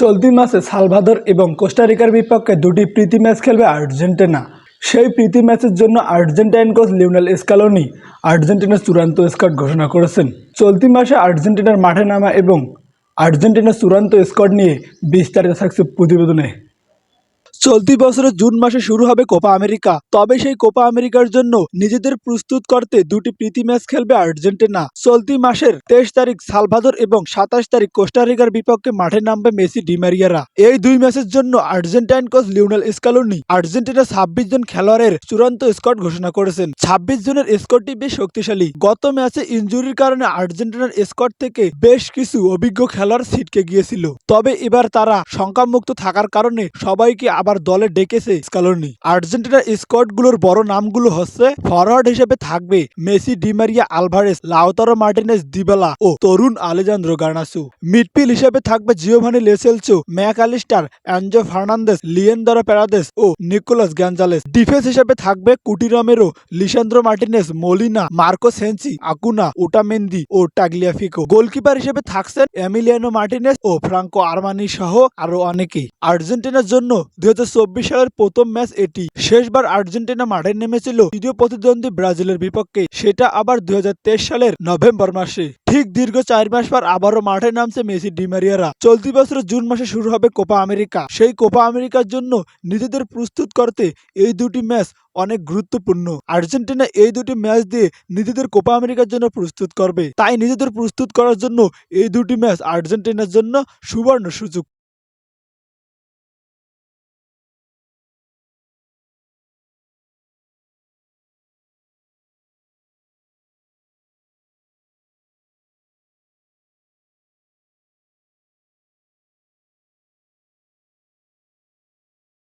চলতি মাসে সালভাদর এবং কোস্টারিকার বিপক্ষে দুটি প্রীতি ম্যাচ খেলবে আর্জেন্টিনা। সেই প্রীতি ম্যাচের জন্য আর্জেন্টাইন কোচ লিওনেল স্কালোনি আর্জেন্টিনার চূড়ান্ত স্কোয়াড ঘোষণা করেছেন। চলতি মাসে আর্জেন্টিনার মাঠে নামা এবং আর্জেন্টিনার চূড়ান্ত স্কোয়াড নিয়ে বিস্তারিত থাকছে প্রতিবেদনে। চলতি বছরের জুন মাসে শুরু হবে কোপা আমেরিকা। তবে সেই কোপা আমেরিকার জন্য নিজেদের প্রস্তুত করতে দুটি প্রীতি ম্যাচ খেলবে আর্জেন্টিনা। চলতি মাসের তেইশ তারিখ সালভাদর এবং সাতাশ তারিখ কোস্টারিকার বিপক্ষে মাঠে নামবে মেসি ডিমারিয়ারা এই দুই ম্যাচের জন্য Argentine coach Lionel Scaloni Argentina ছাব্বিশ জন খেলোয়াড়ের চূড়ান্ত স্কট ঘোষণা করেছেন। ছাব্বিশ জনের স্কটটি বেশ শক্তিশালী। গত ম্যাচে ইনজুরির কারণে আর্জেন্টিনার স্কট থেকে বেশ কিছু অভিজ্ঞ খেলোয়াড় ছিটকে গিয়েছিল। তবে এবার তারা শঙ্কামুক্ত থাকার কারণে সবাইকে আবার দলে ডেকেছে স্কালোনি আর্জেন্টিনার স্কোয়াডগুলোর বড় নামগুলো হচ্ছে ফরওয়ার্ড হিসেবে থাকবে Messi Di Maria Alvarez, Lautaro Martinez Dybala ও তরুণ আলেজান্দ্রো গার্নাসু। মিডফিল্ড হিসেবে থাকবে Giovani Lo Celso Mac Allister Enzo Fernandez, Leandro Paredes ও নিকোলাস গ্যাঞ্জালেস। ডিফেন্স হিসেবে থাকবে Cuti Romero, Lisandro Martinez, Molina, Marcos Senesi, Acuna, Otamendi ও Tagliafico. Goalkeeper হিসেবে থাকছেন Emiliano Martinez ও Franco Armani সহ আরও অনেকেই। আর্জেন্টিনার জন্য দুই সালের প্রথম ম্যাচ এটি। শেষবার আর্জেন্টিনা মাঠে নেমেছিল তৃতীয় প্রতিদ্বন্দ্বী ব্রাজিলের বিপক্ষে, সেটা আবার দুই হাজার তেইশ সালের নভেম্বর মাসে। ঠিক দীর্ঘ চার মাস পর আবারও মাঠে নামছে মেসি ডিমারিয়ারা চলতি বছরের জুন মাসে শুরু হবে কোপা আমেরিকা। সেই কোপা আমেরিকার জন্য নিজেদের প্রস্তুত করতে এই দুটি ম্যাচ অনেক গুরুত্বপূর্ণ। আর্জেন্টিনা এই দুটি ম্যাচ দিয়ে নিজেদের কোপা আমেরিকার জন্য প্রস্তুত করবে। তাই নিজেদের প্রস্তুত করার জন্য এই দুটি ম্যাচ আর্জেন্টিনার জন্য সুবর্ণ সুযোগ।